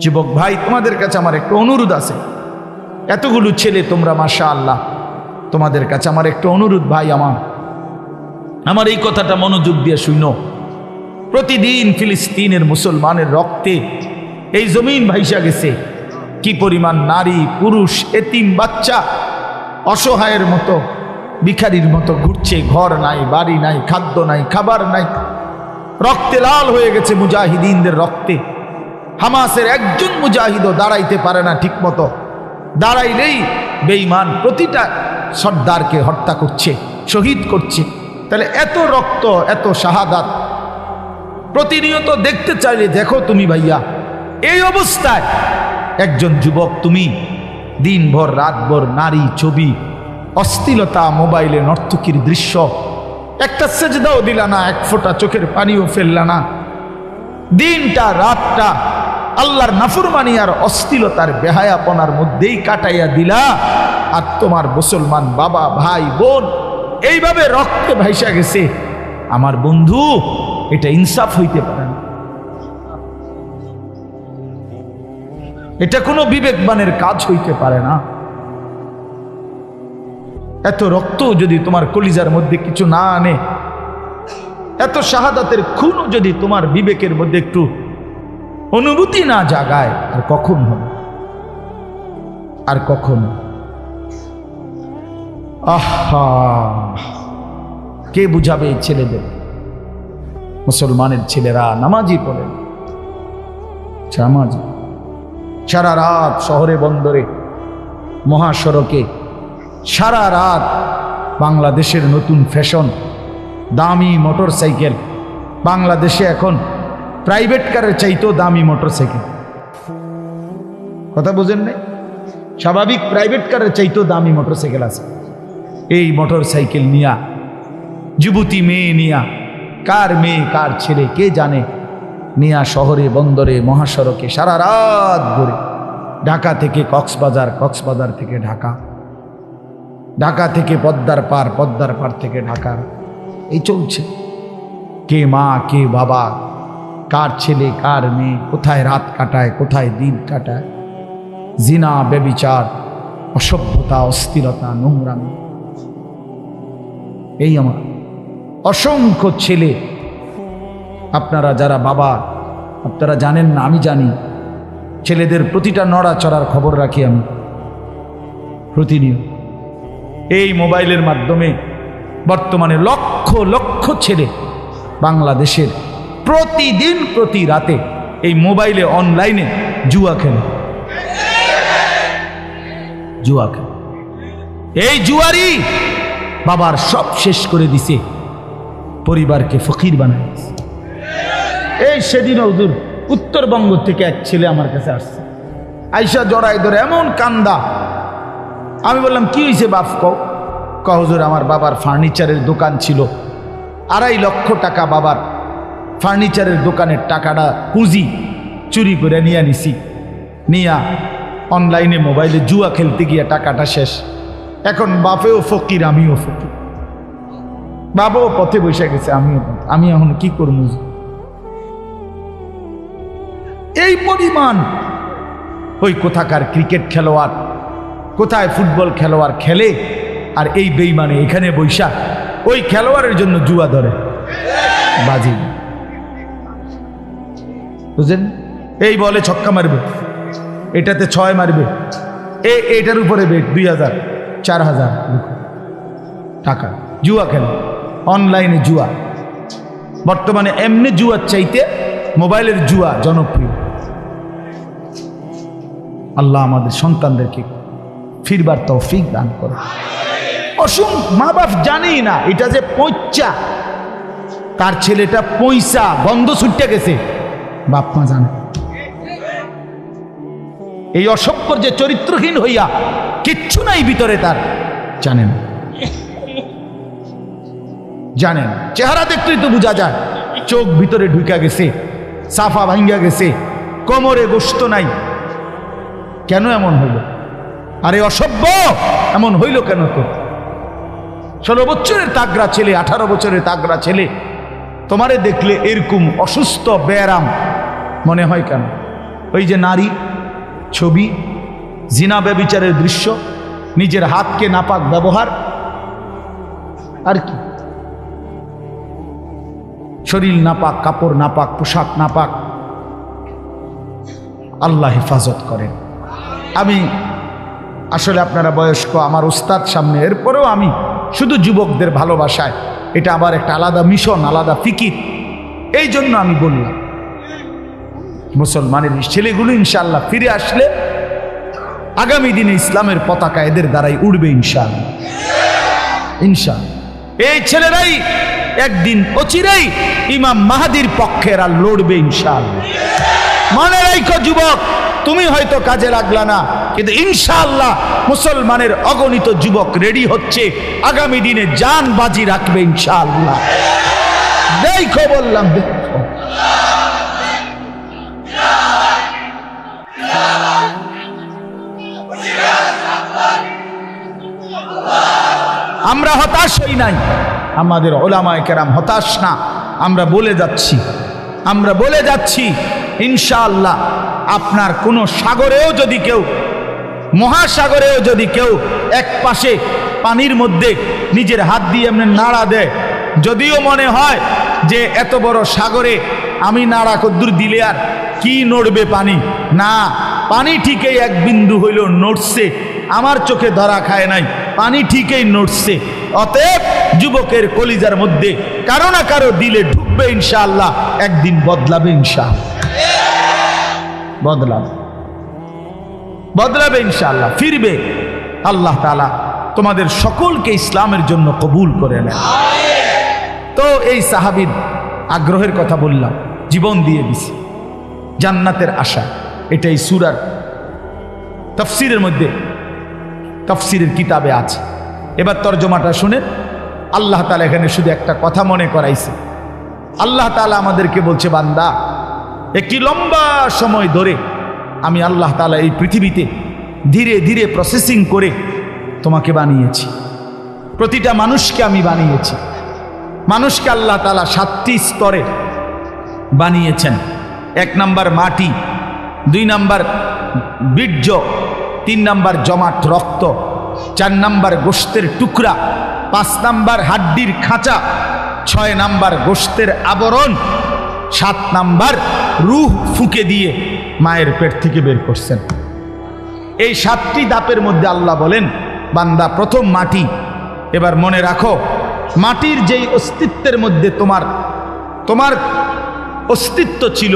যুবক ভাই, তোমাদের কাছে আমার একটা অনুরোধ আছে। এতগুলো ছেলে তোমরা মাশা আল্লাহ তোমাদের কাছে আমার একটা অনুরোধ ভাই আমার। আমার এই কথাটা মনোযোগ দিয়ে শুনো। প্রতিদিন ফিলিস্তিনের মুসলমানের রক্তে এই জমিন ভাইসা গেছে। কি পরিমাণ নারী, পুরুষ, এতিম, বাচ্চা অসহায়ের মতো, ভিখারির মতো ঘুরছে, ঘর নাই, বাড়ি নাই, খাদ্য নাই, খাবার নাই। রক্তে লাল হয়ে গেছে মুজাহিদিনদের রক্তে। হামাসের একজন মুজাহিদও দাঁড়াইতে পারে না ঠিক মতো দাঁড়াইলেই বেঈমান প্রতিটা সর্দারকে হত্যা করছে, শহীদ করছে। তাহলে এত রক্ত, এত শাহাদাত, প্রতিনিয়ত দেখতে চাইলে দেখো তুমি ভাইয়া, এই অবস্থায় একজন যুবক তুমি, দিনভর, রাতভর, নারী, ছবি, অস্থিলতা মোবাইলে নর্তকীর দৃশ্য, একটা সেজদাও দিলা না, এক ফোঁটা চোখের পানিও ফেললা না। দিনটা, রাতটা আল্লাহর নাফরমানি আর অস্থিলতার বেহায়াপনার মধ্যেই কাটাইয়া দিলা। আর তোমার মুসলমান বাবা, ভাই, বোন এইভাবে রক্তে ভাইসা গেছে। আমার বন্ধু, এটা ইনসাফ হইতে পারে না। এটা কোনো বিবেকবানের কাজ হইতে পারে না। এত রক্ত যদি তোমার কলিজার মধ্যে কিছু না আনে, এত শাহাদাতের খুনও যদি তোমার বিবেকের মধ্যে একটু অনুভূতি না জাগায় আর কখন হবে আর কখন? আহা! কে বুঝাবে এই ছেলেদের? মুসলমানের ছেলেরা নামাজি পড়ে। নামাজি। সারা রাত শহরে বন্দরে, মহাসড়কে, সারা রাত বাংলাদেশের নতুন ফ্যাশন, দামি মোটর সাইকেল বাংলাদেশে এখন প্রাইভেট কারের চাইতেও দামি মোটর সাইকেল কথা বুঝেন নাই? স্বাভাবিক প্রাইভেট কারের চাইতেও দামি মোটর সাইকেল আছে। এই মোটর সাইকেল নিয়া, যুবতী মেয়ে নিয়া, কার মেয়ে, কার ছেলে, কে জানে? নিয়া শহরে, বন্দরে, মহাসড়কে, সারা রাত ঘুরে। ঢাকা থেকে কক্সবাজার কক্সবাজার থেকে ঢাকা। ঢাকা থেকে পদ্মার পার পদ্মার পার থেকে ঢাকা। এই চলছে। কে মা, কে বাবা কার ছেলে, কার মেয়ে, কোথায় রাত কাটায়, কোথায় দিন কাটায়? জিনা বেবিচার অসভ্যতা, অস্থিরতা, নোংরামি। এই আমার অসংখ্য ছেলে। আপনারা যারা বাবা, আপনারা জানেন না, আমি জানি। ছেলেদের প্রতিটা নড়াচড়ার খবর রাখি আমি। প্রতিনিয়ত। এই মোবাইলের মাধ্যমে বর্তমানে লক্ষ লক্ষ ছেলে বাংলাদেশের প্রতিদিন, প্রতি রাতে এই মোবাইলে, অনলাইনে জুয়া খেলে। জুয়া খেলে। এই জুয়ারি বাবার সব শেষ করে দিছে, পরিবারকে ফকির বানায়। এই সেদিন হুজুর, উত্তরবঙ্গ থেকে এক ছেলে আমার কাছে আসছে। আইসা জড়াই ধরে এমন কান্দা। আমি বললাম, কি হয়েছে বাপ কও? ক হুজুর, আমার বাবার ফার্নিচারের দোকান ছিল। আড়াই লক্ষ টাকা বাবার ফার্নিচারের দোকানের টাকাটা পুঁজি চুরি করে নিয়ে নিছি নিয়া অনলাইনে মোবাইলে জুয়া খেলতে গিয়া টাকাটা শেষ। এখন বাপেও ফকির, আমিও ফকির। বাবাও পথে বসে গেছে, আমিও। আমি এখন কি করব? এই পরিমাণ। ওই কোথাকার ক্রিকেট খেলোয়াড়, কোথায় ফুটবল খেলোয়াড় খেলে আর এই বেইমানে এখানে বৈশাখ ওই খেলোয়াড়ের জন্য জুয়া ধরে। বাজি। বুঝলেন? এই বলে ছক্কা মারবে। এটাতে ছয় মারবে। এ, এটার উপরে বেট, দুই হাজার, চার হাজার টাকা। জুয়া খেলে। অনলাইনে জুয়া। বর্তমানে এমনি জুয়ার চাইতে মোবাইলের জুয়া জনপ্রিয়। আল্লাহ আমাদের সন্তানদেরকে ফিরবার তৌফিক দান করে অসুম মা বাপ জানেই না, এটা যে পৈচা। তার ছেলেটা পয়সা গন্ধ ছুটে গেছে। বাপ মা জানে। এই অসভ্যর যে চরিত্রহীন হইয়া কিচ্ছু নাই ভিতরে তার, জানেন। জানেন, চেহারা দেখতেই তো বোঝা যায়, চোখ ভিতরে ঢুকা গেছে, সাফা ভাঙ্গা গেছে, কোমরে গোস্ত নাই। কেন এমন হইল? আরে অসভ্য, এমন হইল কেন তো? ষোলো বছরের তাগরা ছেলে, আঠারো বছরের তাগরা ছেলে, তোমারে দেখলে এরকম অসুস্থ ব্যায়াম মনে হয় কেন? ওই যে নারী, ছবি, জিনা ব্যবিচারের দৃশ্য, নিজের হাতকে নাপাক ব্যবহার, আর কি? শরীর নাপাক, কাপড় নাপাক, পোশাক নাপাক, আল্লাহ হেফাজত করেন। আমি, আসলে আপনারা বয়স্ক, আমার উস্তাদ সামনে, এরপরেও আমি শুধু যুবকদের ভালোবাসায়। এটা আবার একটা আলাদা মিশন, আলাদা ফিকির। এই জন্য আমি বললাম মুসলমানের ছেলেগুলো ইনশাল্লাহ ফিরে আসলে আগামী দিনে ইসলামের পতাকা এদের দ্বারাই উড়বে ইনশাল্লাহ ইনশাল্লাহ এই ছেলেরাই একদিন অচিরেই ইমাম মাহাদির পক্ষের আর লড়বে ইনশাল্লাহ মনে রাখো যুবক, তুমি হয়তো কাজে লাগলা না, কিন্তু ইনশাআল্লাহ মুসলমানের অগণিত যুবক রেডি হচ্ছে, আগামী দিনে যান বাজি রাখবে ইনশাআল্লাহ। দেখো বললাম, দেখো। আমরা হতাশ হই নাই। আমাদের ওলামায় কেরাম হতাশ না। আমরা বলে যাচ্ছি। আমরা বলে যাচ্ছি, ইনশাআল্লাহ, আপনার কোনো সাগরেও যদি কেউ, মহাসাগরেও যদি কেউ এক পাশে পানির মধ্যে নিজের হাত দিয়ে এমনি নাড়া দেয়, যদিও মনে হয় যে এত বড় সাগরে আমি নাড়া কদ্দুর দিলে আর কি নড়বে পানি? না, পানি ঠিকই এক বিন্দু হইল নড়ছে। আমার চোখে ধরা খায় নাই। পানি ঠিকই নড়ছে। অতএব যুবকের কলিজার মধ্যে কারও না কারও দিলে ঢুকবে ইনশাআল্লাহ। একদিন বদলাবে ইনশাআল্লাহ। বদলাবে। বদলাবে ইনশাআল্লাহ। ফিরবে। আল্লাহ তালা তোমাদের সকলকে ইসলামের জন্য কবুল করে নেয়। তো এই সাহাবির আগ্রহের কথা বললাম, জীবন দিয়ে দিছি। জান্নাতের আশা, এটাই সুরার তফসিরের মধ্যে তফসিরের কিতাবে আছে। এবার তর্জমাটা শুনে আল্লাহ তালা এখানে শুধু একটা কথা মনে করাইছে। আল্লাহ তালা আমাদেরকে বলছে, বান্দা, একটি লম্বা সময় ধরে আমি আল্লাহ তালা এই পৃথিবীতে ধীরে ধীরে প্রসেসিং করে তোমাকে বানিয়েছি। প্রতিটা মানুষকে আমি বানিয়েছি। মানুষকে আল্লাহ তালা সাতটি স্তরে বানিয়েছেন। এক নাম্বার মাটি, দুই নাম্বার বীর্য তিন নাম্বার জমাট রক্ত, চার নাম্বার গোস্তের টুকরা, পাঁচ নাম্বার হাড্ডির খাঁচা, ছয় নাম্বার গোস্তের আবরণ, সাত নাম্বার রুহ ফুকে দিয়ে মায়ের পেট থেকে বের করছেন। এই সাতটি দাপের মধ্যে আল্লাহ বলেন, বান্দা প্রথম মাটি, এবার মনে রাখো, মাটির যেই অস্তিত্বের মধ্যে তোমার তোমার অস্তিত্ব ছিল,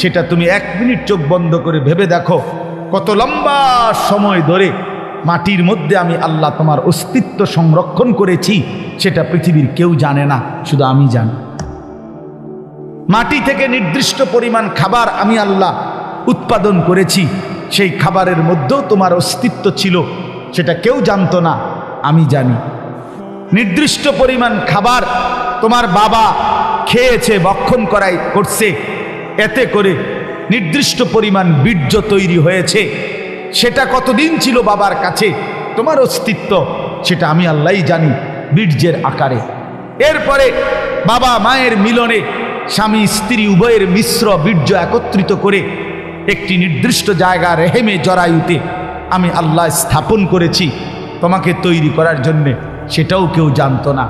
সেটা তুমি এক মিনিট চোখ বন্ধ করে ভেবে দেখো। কত লম্বা সময় ধরে মাটির মধ্যে আমি আল্লাহ তোমার অস্তিত্ব সংরক্ষণ করেছি, সেটা পৃথিবীর কেউ জানে না, শুধু আমি জানি। মাটি থেকে নির্দিষ্ট পরিমাণ খাবার আমি আল্লাহ উৎপাদন করেছি, সেই খাবারের মধ্যেও তোমার অস্তিত্ব ছিল, সেটা কেউ জানতো না, আমি জানি। নির্দিষ্ট পরিমাণ খাবার তোমার বাবা খেয়েছে বক্ষণ করাই করছে, এতে করে নির্দিষ্ট পরিমাণ বীর্য তৈরি হয়েছে। সেটা কতদিন ছিল বাবার কাছে? তোমার অস্তিত্ব, সেটা আমি আল্লাহই জানি বীর্যের আকারে। এরপরে বাবা মায়ের মিলনে স্বামী, স্ত্রী, উভয়ের মিশ্র বীর্য একত্রিত করে একটি নির্দিষ্ট জায়গা রেহেমে জরায়ুতে আমি আল্লাহ স্থাপন করেছি। তোমাকে তৈরি করার জন্যে সেটাও কেউ জানতো না।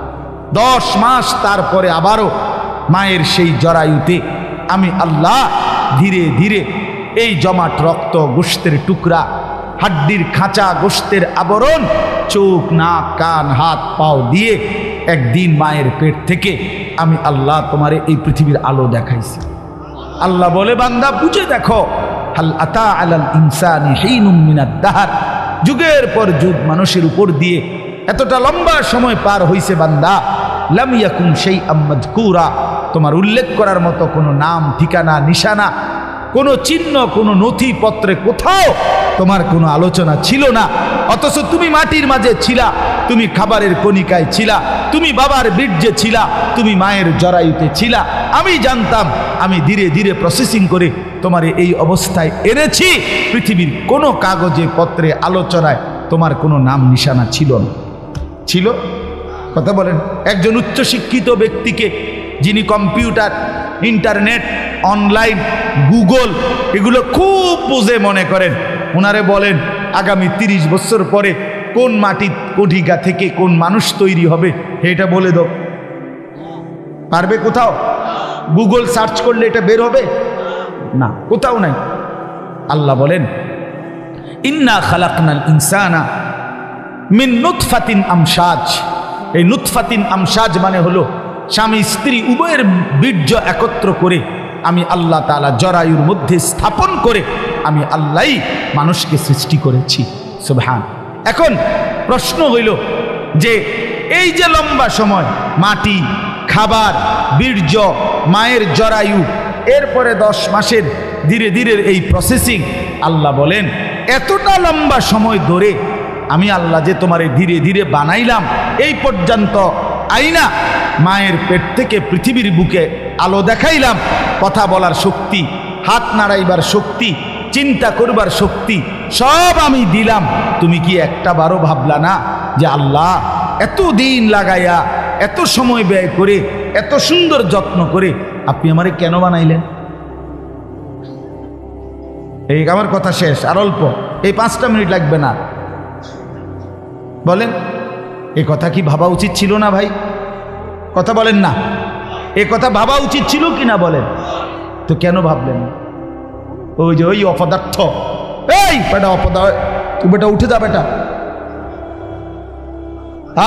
দশ মাস তারপরে আবারও মায়ের সেই জরায়ুতে আমি আল্লাহ ধীরে ধীরে এই জমাট রক্ত গোস্তের টুকরা, হাড্ডির খাঁচা গোস্তের আবরণ, চোখ, নাক, কান, হাত, পাও দিয়ে একদিন মায়ের পেট থেকে আমি আল্লাহ তোমারে এই পৃথিবীর আলো দেখাইছি। আল্লাহ বলে, বান্দা, বুঝে দেখো, হাল আতা আলাল ইনসানি হেইনুম মিনাদ দাহার। যুগের পর যুগ মানুষের উপর দিয়ে এতটা লম্বা সময় পার হইছে বান্দা, লাম ইয়াকুম সেই আম্মাদকুরা তোমার উল্লেখ করার মতো কোনো নাম, ঠিকানা, নিশানা, কোনো চিহ্ন, কোনো নথিপত্রে কোথাও তোমার কোনো আলোচনা ছিল না। অথচ তুমি মাটির মাঝে ছিলা, তুমি খাবারের কণিকায় ছিলা, তুমি বাবার বীর্যে ছিলা, তুমি মায়ের জরায়ুতে ছিলা। আমি জানতাম, আমি ধীরে ধীরে প্রসেসিং করে তোমার এই অবস্থায় এনেছি। পৃথিবীর কোনো কাগজে, পত্রে, আলোচনায় তোমার কোনো নাম, নিশানা ছিল না। ছিল? কথা বলেন। একজন উচ্চশিক্ষিত ব্যক্তিকে যিনি কম্পিউটার, ইন্টারনেট, অনলাইন, গুগল, এগুলো খুব বুঝে মনে করেন। ওনারে বলেন, আগামী তিরিশ বছর পরে কোন মাটি কঠিকা থেকে কোন মানুষ তৈরি হবে? এটা বলে দাও। পারবে কোথাও? গুগল সার্চ করলে এটা বের হবে? না, কোথাও নাই। আল্লাহ বলেন, ইন্না খালাকনাল ইনসানা মিন নুতফাতিন আমসাজ। এই নুতফাতিন আমসাজ মানে হলো স্বামী স্ত্রী উভয়ের বীর্য একত্র করে আমি আল্লাহ তালা জরায়ুর মধ্যে স্থাপন করে আমি আল্লাহই মানুষকে সৃষ্টি করেছি। সুবহান। এখন প্রশ্ন হইল যে এই যে লম্বা সময়, মাটি, খাবার, বীর্য, মায়ের জরায়ু, এরপরে দশ মাসের ধীরে ধীরে এই প্রসেসিং আল্লাহ বলেন, এতটা লম্বা সময় ধরে আমি আল্লাহ যে তোমারে ধীরে ধীরে বানাইলাম, এই পর্যন্ত আইনা মায়ের পেট থেকে পৃথিবীর বুকে আলো দেখাইলাম, কথা বলার শক্তি, হাত নাড়াইবার শক্তি, চিন্তা করবার শক্তি, সব আমি দিলাম। তুমি কি একটা বারো ভাবলা না যে আল্লাহ, এত দিন লাগাইয়া, এত সময় ব্যয় করে, এত সুন্দর যত্ন করে আপনি আমারে কেন বানাইলেন? এই আমার কথা শেষ, আর অল্প। এই পাঁচটা মিনিট লাগবে না। বলেন। এই কথা কি ভাবা উচিত ছিল না ভাই? কথা বলেন না। এ কথা ভাবা উচিত ছিল কি না বলেন? তো কেন ভাবলেন? ওই যে ওই অপদার্থ। এই বেটা অপদা তুই বেটা উঠে যা বেটা।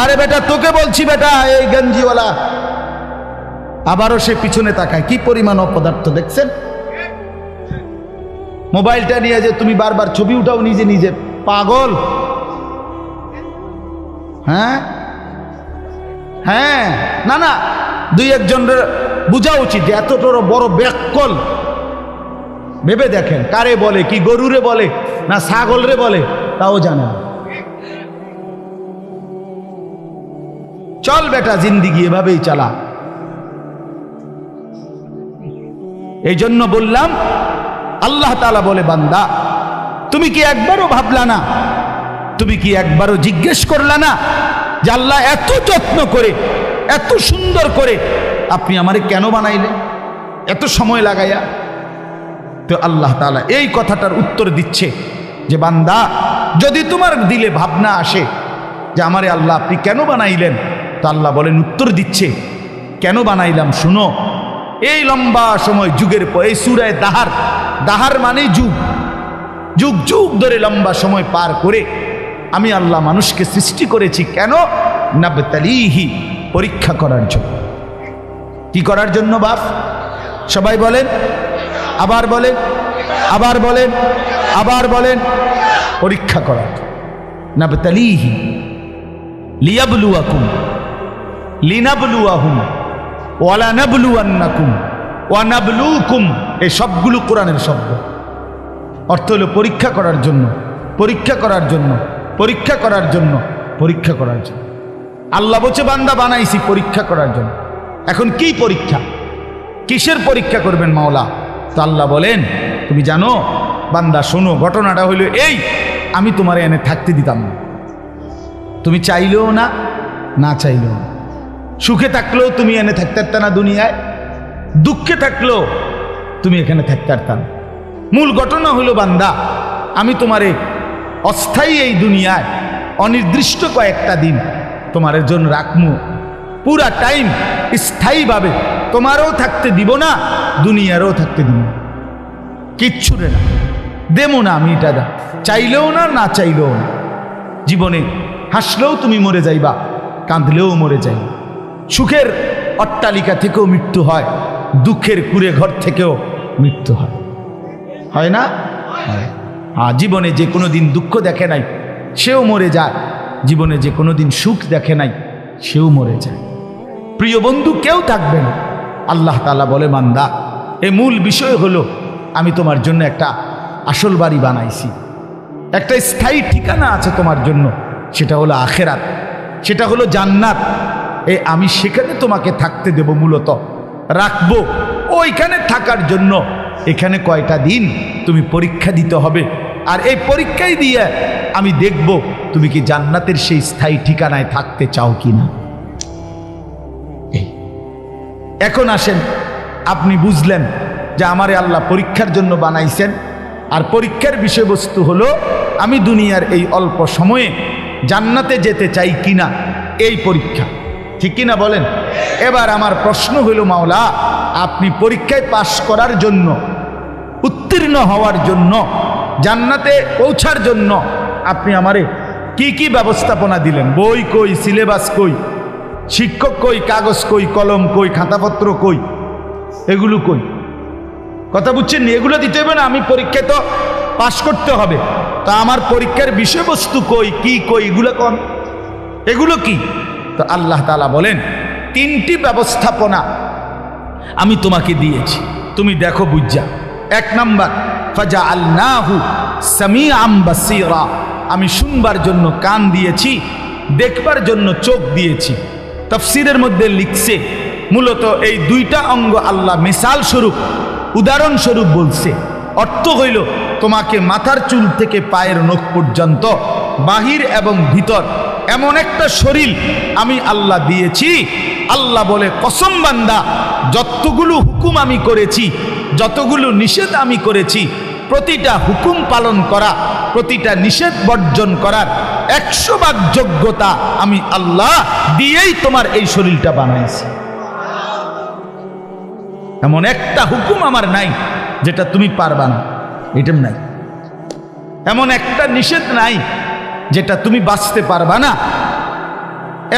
আরে বেটা, তোকে বলছি বেটা, এই গঞ্জিওয়ালা। আবারও সে পিছনে তাকায়। কি পরিমাণ অপদার্থ, দেখছেন? মোবাইলটা নিয়ে যে তুমি বারবার ছবি উঠাও, নিজে নিজে পাগল। হ্যাঁ? হ্যাঁ। না না, দুই একজনের বোঝা উচিত যে এতটা বড় ব্যাকল ভেবে দেখেন, কারে বলে, কি গরুরে বলে, না ছাগলরে বলে, তাও জানে না। চল বেটা, জিন্দিগি এভাবেই চালা। এই জন্য বললাম, আল্লাহ তালা বলে, বান্দা, তুমি কি একবারও ভাবলা না তুমি কি একবারও জিজ্ঞেস করলা না যে আল্লাহ এত যত্ন করে, এত সুন্দর করে আপনি আমারে কেন বানাইলে এত সময় লাগাইয়া? তো আল্লাহ তাআলা এই কথাটার উত্তর দিচ্ছে যে, বান্দা, যদি তোমার দিলে ভাবনা আসে যে আমারে আল্লাহ আপনি কেন বানাইলেন, তো আল্লাহ বলেন, উত্তর দিচ্ছে, কেন বানাইলাম শুনো। এই লম্বা সময় যুগের পর, এই সুরায় দাহার দাহার মানে যুগ। যুগ যুগ ধরে লম্বা সময় পার করে আমি আল্লাহ মানুষকে সৃষ্টি করেছি কেন? নাবতালিহি, পরীক্ষা করার জন্য। কি করার জন্য বাপ? সবাই বলেন, আবার বলেন আবার বলেন আবার বলেন, পরীক্ষা করার নাবতালিহি, লিয়াবলুয়াকুম, লিনাবলুয়াহুম ওয়ালা নাবলুয়ান্নাকুম ওয়ানাবলুকুম, এই সবগুলো কোরআনের শব্দ। অর্থ হলো পরীক্ষা করার জন্য, পরীক্ষা করার জন্য। পরীক্ষা করার জন্য, পরীক্ষা করার জন্য। আল্লাহ বলছে, বান্দা বানাইছি পরীক্ষা করার জন্য। এখন কি পরীক্ষা? কিসের পরীক্ষা করবেন মাওলা? তো আল্লাহ বলেন, তুমি জানো, বান্দা, শোনো, ঘটনাটা হইল এই, আমি তোমার এনে থাকতে দিতাম না। তুমি চাইলেও না না চাইলেও না। সুখে থাকলেও তুমি এনে থাকতে পারত না দুনিয়ায়। দুঃখে থাকলেও তুমি এখানে থাকতে পারতাম মূল ঘটনা হলো বান্দা, আমি তোমারে অস্থায়ী এই দুনিয়ায়, অনির্দিষ্ট কয়েকটা দিন তোমার জন্য রাখমু। পুরা টাইম স্থায়ীভাবে তোমারও থাকতে দিব না, দুনিয়ারও থাকতে দিব না। কিচ্ছু রে না। দেবো না আমি এটা দা। চাইলেও না না চাইলেও না। জীবনে হাসলেও তুমি মরে যাইবা, কাঁদলেও মরে যাইবা। সুখের অট্টালিকা থেকেও মৃত্যু হয়, দুঃখের কুড়ে ঘর থেকেও মৃত্যু হয়। হয় না? হ্যাঁ। জীবনে যে কোনো দিন দুঃখ দেখে নাই, সেও মরে যায়। জীবনে যে কোনো দিন সুখ দেখে নাই, সেও মরে যায়। প্রিয় বন্ধু, কেউ থাকবে না। আল্লাহ তালা বলে মান্দা এ মূল বিষয় হলো, আমি তোমার জন্য একটা আসল বাড়ি বানাইছি। একটা স্থায়ী ঠিকানা আছে তোমার জন্য, সেটা হলো আখেরাত। সেটা হলো জান্নাত। এ, আমি সেখানে তোমাকে থাকতে দেব মূলত। রাখব ওইখানে থাকার জন্য। এখানে কয়টা দিন তুমি পরীক্ষা দিতে হবে। আর এই পরীক্ষাই দিয়ে আমি দেখব তুমি কি জান্নাতের সেই স্থায়ী ঠিকানায় থাকতে চাও কি না এখন আসেন, আপনি বুঝলেন যে আমারে আল্লাহ পরীক্ষার জন্য বানাইছেন। আর পরীক্ষার বিষয়বস্তু হলো, আমি দুনিয়ার এই অল্প সময়ে জান্নাতে যেতে চাই কিনা এই পরীক্ষা। ঠিক কিনা বলেন? এবার আমার প্রশ্ন হইল মাওলা, আপনি পরীক্ষায় পাশ করার জন্য, উত্তীর্ণ হওয়ার জন্য জান্নাতে পৌঁছার জন্য আপনি আমারে কি কি ব্যবস্থাপনা দিলেন? বই কই, সিলেবাস কই, শিক্ষক কই, কাগজ কই, কলম কই, খাতাপত্র কই, এগুলো কই? কথা বুঝছেন? এগুলো দিতে হবে না, আমি পরীক্ষায় তো পাশ করতে হবে। তা আমার পরীক্ষার বিষয়বস্তু কই, কি কই, এগুলো কন। এগুলো কি? তো আল্লাহ তালা বলেন, তিনটি ব্যবস্থাপনা আমি তোমাকে দিয়েছি। তুমি দেখো বুঝা। এক নাম্বার ফাজা সামি আমি শুনবার জন্য কান দিয়েছি, দেখবার জন্য চোখ দিয়েছি। তফসিরের মধ্যে লিখছে, মূলত এই দুইটা অঙ্গ আল্লাহ মিসাল স্বরূপ, উদাহরণস্বরূপ বলছে। অর্থ হইল, তোমাকে মাথার চুল থেকে পায়ের নখ পর্যন্ত, বাহির এবং ভিতর, এমন একটা শরীর আমি আল্লাহ দিয়েছি। আল্লাহ বলে, কসম বান্দা, যতগুলো হুকুম আমি করেছি, যতগুলো নিষেধ আমি করেছি প্রতিটা হুকুম পালন করা, প্রতিটা নিষেধ বর্জন করার একশো ভাগ যোগ্যতা আমি আল্লাহ দিয়েই তোমার এই শরীরটা বানাইছি এমন একটা হুকুম আমার নাই যেটা তুমি পারবা না এটাম নাই। এমন একটা নিষেধ নাই যেটা তুমি বাঁচতে পারবা না,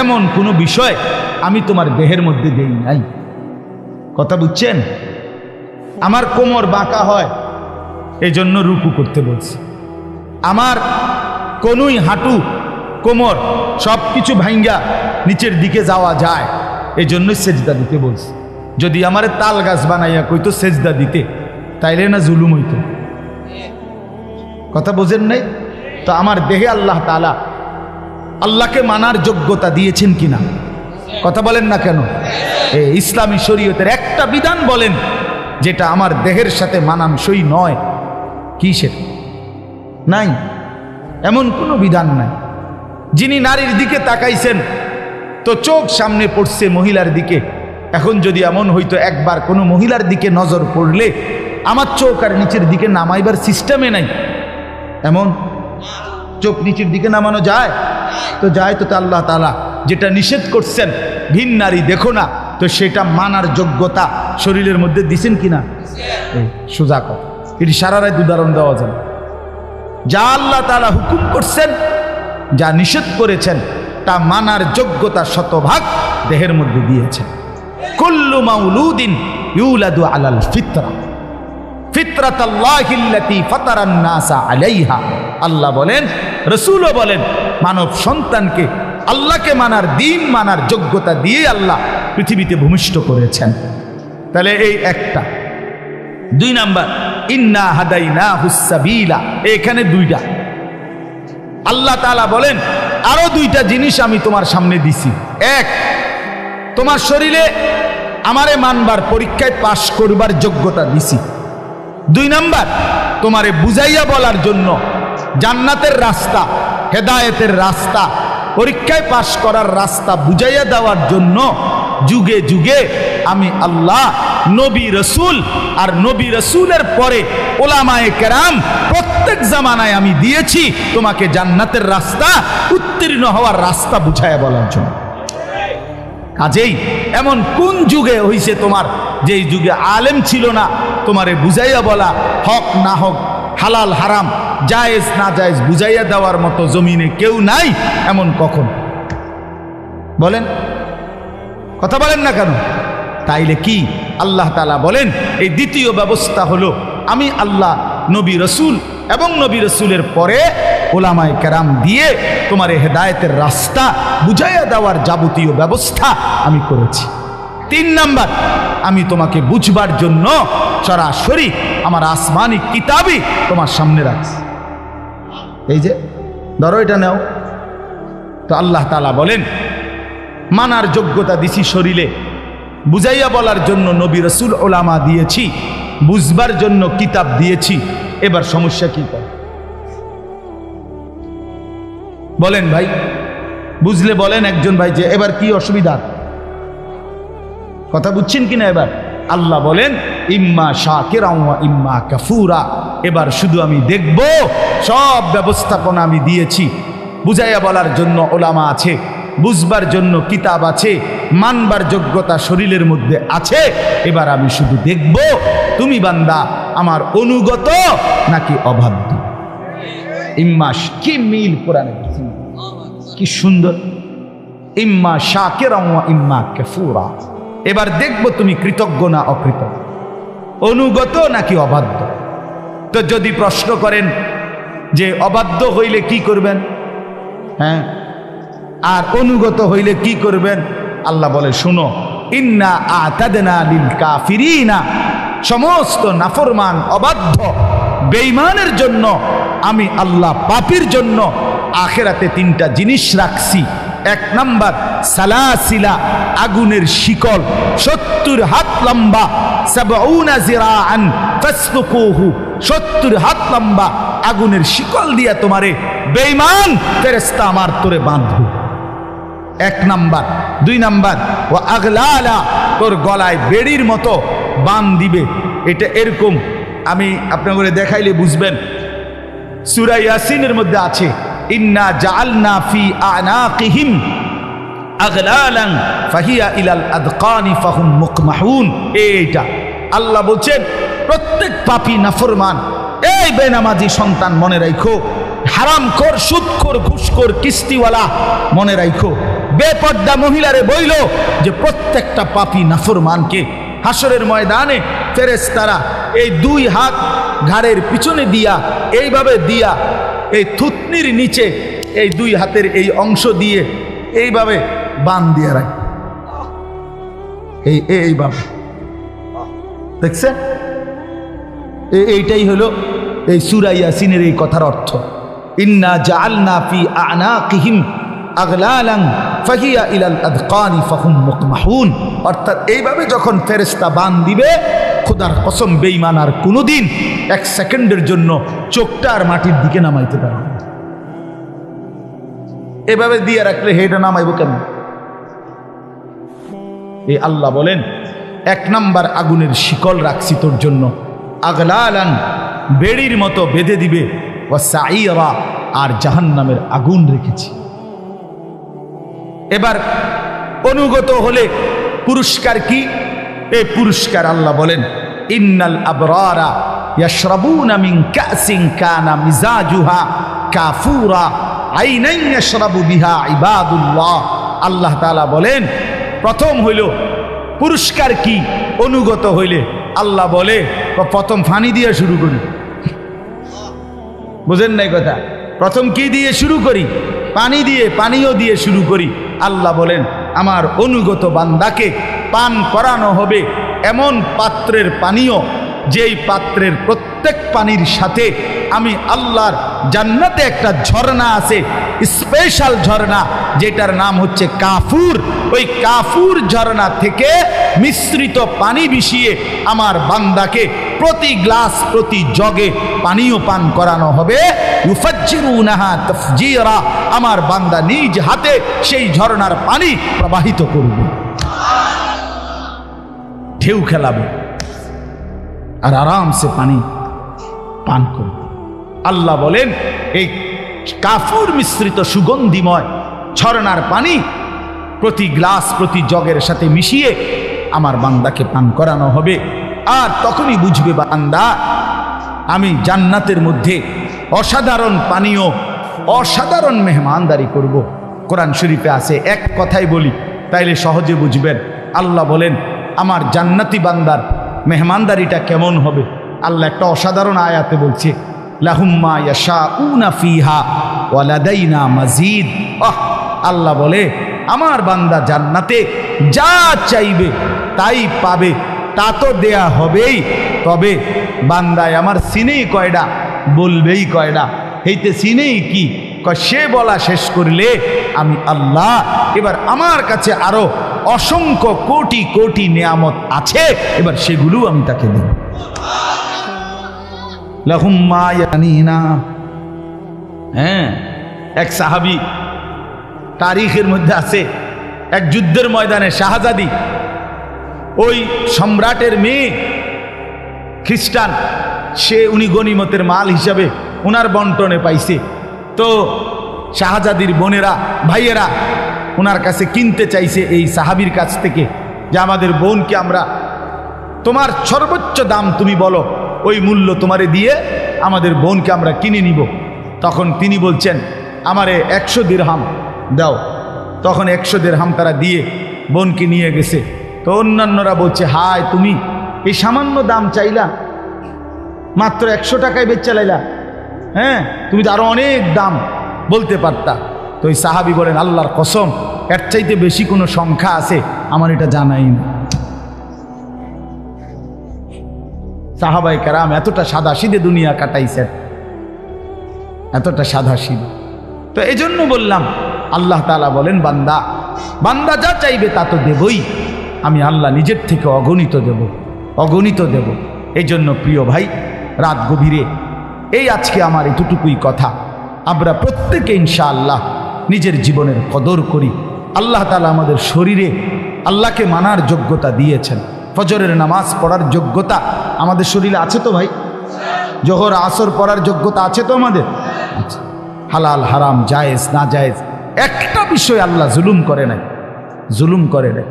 এমন কোনো বিষয় আমি তোমার দেহের মধ্যে দেই নাই। কথা বুঝছেন? আমার কোমর বাঁকা হয় এই জন্য রুকু করতে বলছি। আমার কোনুই, হাঁটু, কোমর সব কিছু ভাঙ্গা নিচের দিকে যাওয়া যায় এই জন্যই সেজদা দিতে বলছি। যদি আমার তাল গাছ বানাইয়া কইতো সেজদা দিতে, তাইলে না জুলুম হইতো। কথা বোঝেন নাই? তো আমার দেহে আল্লাহ তালা আল্লাহকে মানার যোগ্যতা দিয়েছেন কিনা? কথা বলেন না কেন? ইসলামী শরীয়তের একটা বিধান বলেন, যেটা আমার দেহের সাথে মানানসই নয়। কি সেটা নাই, এমন কোনো বিধান নাই। যিনি নারীর দিকে তাকাইছেন, তো চোখ সামনে পড়ছে মহিলার দিকে। এখন যদি এমন হইতো, একবার কোনো মহিলার দিকে নজর পড়লে আমার চোখ আর নিচের দিকে নামাইবার সিস্টেমে নাই। এমন চোখ নিচের দিকে নামানো যায়? তো যায় তো তা আল্লাহ তালা যেটা নিষেধ করছেন, ভিন নারী দেখো না, তো সেটা মানার যোগ্যতা শরীরের মধ্যে দিছেন কিনা? সোজা কথা। এটি সারা রায় উদাহরণ দেওয়া যায় যা আল্লাহ তালা হুকুম করছেন, যা নিষেধ করেছেন, তা মানার যোগ্যতা শতভাগ দেহের মধ্যে দিয়েছেন। কুল্লু মাউলুদিন ইউলাদু আলাল ফিতরা। ফিতরাতাল্লাহিল্লাতি ফাতারান নাসা আলাইহা। আল্লাহ বলেন, রসুলও বলেন, মানব সন্তানকে আল্লাহকে মানার দিন, মানার যোগ্যতা দিয়ে আল্লাহ পৃথিবীতে ভূমিষ্ঠ করেছেন। তাহলে এই একটা। দুই নাম্বার, ইন্না হাদাইনা হুসাবিলা এখানে দুইটা। আল্লাহ তাআলা বলেন, আরও দুইটা জিনিস আমি তোমার সামনে দিছি। এক, তোমার শরীরে আমারে মানবার পরীক্ষায় পাশ করবার যোগ্যতা দিছি। দুই নাম্বার, তোমারে বুঝাইয়া বলার জন্য জান্নাতের রাস্তা, হেদায়েতের রাস্তা, পরীক্ষায় পাশ করার রাস্তা বুঝাইয়া দেওয়ার জন্য যুগে যুগে আমি আল্লাহ, নবী রসুল আর নবী রসুলের পরে ওলামায়ে কেরাম প্রত্যেক জামানায় আমি দিয়েছি। তোমাকে জান্নাতের রাস্তা, উত্তীর্ণ হওয়ার রাস্তা বুঝাইয়া বলার জন্য। কাজেই এমন কোন যুগে হইছে তোমার যেই যুগে আলেম ছিল না, তোমারে বুঝাইয়া বলা হক না হক, হালাল হারাম, জায়েজ না জায়েজ বুঝাইয়া দেওয়ার মতো জমিনে কেউ নাই, এমন কখন? বলেন। কথা বলেন না কেন? তাইলে কি? আল্লাহ তালা বলেন, এই দ্বিতীয় ব্যবস্থা হলো, আমি আল্লাহ, নবী রসুল এবং নবী রসুলের পরে ওলামায় কেরাম দিয়ে তোমার হেদায়তের রাস্তা বুঝাইয়া দেওয়ার যাবতীয় ব্যবস্থা আমি করেছি। তিন নাম্বার, আমি তোমাকে বুঝবার জন্য সরাসরি আমার আসমানি কিতাবই তোমার সামনে রাখছি। এই যে, ধরো এটা নেও। তো আল্লাহ তালা বলেন মানার যোগ্যতা দিছি শরীরে। বুঝাইয়া বলার জন্য নবী রসুল ওলামা দিয়েছি, বুঝবার জন্য কিতাব দিয়েছি। এবার সমস্যা কি করে বলেন ভাই, বুঝলে বলেন একজন ভাই যে, এবার কি অসুবিধা? কথা বুঝছেন কিনা এবার? আল্লাহ বলেন, ইম্মা শাকিরা ইম্মা কাফুরা। এবার শুধু আমি দেখব, সব ব্যবস্থাপনা আমি দিয়েছি। বুঝাইয়া বলার জন্য ওলামা আছে। বুঝবার জন্য কিতাব আছে, মানবার যোগ্যতা শরীরের মধ্যে আছে, এবার আমি শুধু দেখব, তুমি বান্দা আমার অনুগত নাকি অবাধ্য? ইম্মাস কি মিল কোরআনে কি সুন্দর। ইম্মা শাকেরা ইম্মা কাফুরা। এবার দেখব তুমি কৃতজ্ঞ না অকৃতজ্ঞ? অনুগত নাকি অবাধ্য? তো যদি প্রশ্ন করেন যে অবাধ্য হইলে কি করবেন? হ্যাঁ? আর অনুগত হইলে কি করবেন? আল্লাহ বলে, শুনো, ইন্না আতাদনা লিল কাফিরিনা। সমস্ত নাফরমান অবাধ্য, বেঈমানের জন্য আমি আল্লাহ পাপির জন্য আখেরাতে তিনটা জিনিস রাখছি। এক নাম্বার, সালাসিলা, আগুনের শিকল, সত্তর হাত লম্বা সত্তর হাত লম্বা, আগুনের শিকল দিয়া তোমারে বেঈমান ফেরেশতা আমার তোরে বাঁধবে। এক নাম্বার, দুই নাম্বার ও আগলালা, তোর গলায় বেড়ির মতো বান দিবে। এটা এরকম, আমি আপনাকে দেখাইলে বুঝবেন। সুরা ইয়াসিনের মধ্যে আছে, ইন্না জাআলনা ফি আনাকিহিম আগলালান ফাহিয়া ইলাল আদকানি ফাহুম মুকমাহুন। এইটা, আল্লাহ বলছেন, প্রত্যেক পাপী নাফরমান। এই বেনামাজি সন্তান মনে রাখো হারাম কর সুদখোর, ঘুষখোর, কিস্তিওয়ালা মনে রাখো বেপর্দা মহিলারে বইল যে প্রত্যেকটা পাপী নাফরমানকে হাসরের ময়দানে ফেরেশতারা এই দুই হাত ঘাড়ের পিছনে দিয়া, এইভাবে দিয়া, এই থুতনির নিচে এই দুই হাতের এই অংশ দিয়ে এইভাবে বান দিয়ে রাখ। এই, এই- এইভাবে। দেখছেন? এইটাই হলো এই সুরা ইয়াসিনের এই কথার অর্থ। ইন্না জাআলনা ফি আনাকিহিম আগলালান ফাহিয়া ইলাল আদকানি ফাহুম মুকমাহুন অর্থাৎ এইভাবে যখন ফেরেশতা বান দিবে, খোদার কসম বেঈমান আর কোনোদিন এক সেকেন্ডের জন্য চোখটা আর মাটির দিকে নামাইতে পারবে না। এভাবে দিয়ে রাখলে হেটা নামাইব কেন এই আল্লাহ বলেন, এক নাম্বার আগুনের শিকল রাখছি তোর জন্য। আগলালান বেড়ির মতো বেঁধে দিবে। ও সাইরা আর জাহান্নামের আগুন রেখেছি। এবার অনুগত হলে পুরস্কার কি? এই পুরস্কার আল্লাহ বলেন, ইন্নাল আবরারা ইয়াশরাবুনা মিন কাসিন কানা মিজাজুহা কাফুরা আইনান ইয়াশরাবু বিহা ইবাদুল্লাহ। আল্লাহ তাআলা বলেন, প্রথম হইল পুরস্কার কি? অনুগত হইলে আল্লাহ বলে, প্রথম ফানি দিয়ে শুরু করি। বুঝেন নাই কথা? প্রথম কি দিয়ে শুরু করি? পানি দিয়ে, পানীয় দিয়ে শুরু করি। আল্লাহ বলেন, আমার অনুগত বান্দাকে পান করানো হবে এমন পাত্রের পানীয়, যেই পাত্রের প্রত্যেক পানির সাথে আমি আল্লাহর জান্নাতে একটা ঝর্ণা আছে স্পেশাল ঝর্ণা, যেটার নাম হচ্ছে কাফুর। ওই কাফুর ঝর্ণা থেকে মিশ্রিত পানি মিশিয়ে আমার বান্দাকে প্রতি গ্লাস, প্রতি জগে পানীয় পান করানো হবে। আমার বান্দা নিজ হাতে সেই ঝর্ণার পানি প্রবাহিত করবে। ঢেউ খেলাবে আর আরামসে পানি পান করবে। আল্লাহ বলেন, এই কাফুর মিশ্রিত সুগন্ধিময় ঝর্ণার পানি প্রতি গ্লাস, প্রতি জগের সাথে মিশিয়ে আমার বান্দাকে পান করানো হবে। আর তখনই বুঝবে বান্দা, আমি জান্নাতের মধ্যে অসাধারণ পানীয়, অসাধারণ মেহমানদারি করব। কোরআন শরীফে আছে, এক কথাই বলি, তাইলে সহজে বুঝবেন। আল্লাহ বলেন, আমার জান্নাতি বান্দার মেহমানদারিটা কেমন হবে? আল্লাহ একটা অসাধারণ আয়াতে বলছে লাহুম্মা ইয়াশা উনা ফিহা ওয়ালাদাইনা মাজিদ। আহ, আল্লাহ বলে, আমার বান্দা জান্নাতে যা চাইবে তাই পাবে। তা তো দেয়া হবেই। তবে বান্দায় আমার সিনেই কয়ডা, বলবেই কয়ডা। হেইতে সিনেই কি? সে বলা শেষ করলে আমি আল্লাহ। এবার আমার কাছে আরও অসংখ্য কোটি কোটি নিয়ামত আছে, এবার সেগুলো আমি তাকে দেব। হ্যাঁ এক সাহাবি তারিখের মধ্যে আছে, এক যুদ্ধের ময়দানে শাহজাদি ওই সম্রাটের মেয়ে খ্রিস্টান, সে উনি গনিমতের মাল হিসাবে ওনার বন্টনে পাইছে। তো শাহজাদির বোনেরা, ভাইয়েরা ওনার কাছে কিনতে চাইছে এই সাহাবির কাছ থেকে যে আমাদের বোনকে আমরা, তোমার সর্বোচ্চ দাম তুমি বলো, ওই মূল্য তোমারে দিয়ে আমাদের বোনকে আমরা কিনে নিব। তখন তিনি বলছেন, আমারে একশো দিরহাম দাও। তখন একশো দেড়হাম তারা দিয়ে বোনকে নিয়ে গেছে। তো অন্যান্যরা বলছে, হায়, তুমি এই সামান্য দাম চাইলা, মাত্র একশো টাকায় বেচা চালাইলা। হ্যাঁ তুমি তো আরও অনেক দাম বলতে পারতা। তো ওই সাহাবি বলেন, আল্লাহর কসম, এর চাইতে বেশি কোনো সংখ্যা আছে? আমার এটা জানাই না। সাহাবাই কারাম এতটা সাদা সিধে দুনিয়া কাটাইছেন। এতটা সাদা সিধে তো এই জন্য বললাম, আল্লাহ তালা বলেন, বান্দা বান্দা যা চাইবে তা তো দেবই। আমি আল্লাহ নিজের থেকে অগণিত দেব অগণিত দেব। এই জন্য প্রিয় ভাই, রাত গভীরে, এই আজকে আমার এতটুকুই কথা। আমরা প্রত্যেকে ইনশাআল্লাহ নিজের জীবনের কদর করি। আল্লাহ তালা আমাদের শরীরে আল্লাহকে মানার যোগ্যতা দিয়েছেন। ফজরের নামাজ পড়ার যোগ্যতা আমাদের শরীরে আছে তো ভাই? জোহর, আসর পড়ার যোগ্যতা আছে তো আমাদের? আচ্ছা। হালাল, হারাম, জায়েজ, না জায়েজ, একটা বিষয় আল্লাহ জুলুম করে নাই। জুলুম করে নাই।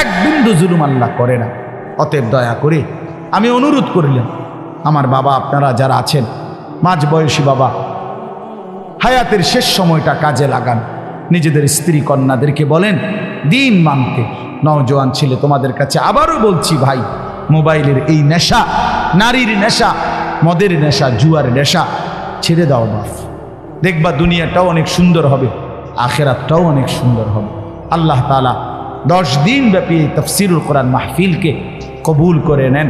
এক বিন্দু জুলুম আল্লাহ করে না। অতএব দয়া করে আমি অনুরোধ করিলাম, আমার বাবা আপনারা যারা আছেন, মাঝ বয়সী বাবা, হায়াতের শেষ সময়টা কাজে লাগান। নিজেদের স্ত্রী কন্যাদেরকে বলেন, দিন মানতে। নওজোয়ান ছেলে তোমাদের কাছে আবারও বলছি ভাই, মোবাইলের এই নেশা, নারীর নেশা, মদের নেশা, জুয়ার নেশা, ছেড়ে দাও বাপ দেখবা দুনিয়াটাও অনেক সুন্দর হবে। আখেরাতটাও অনেক সুন্দর হবে। আল্লাহ তালা দশ দিন ব্যাপী তফসিরুল কোরআন মাহফিলকে কবুল করে নেন।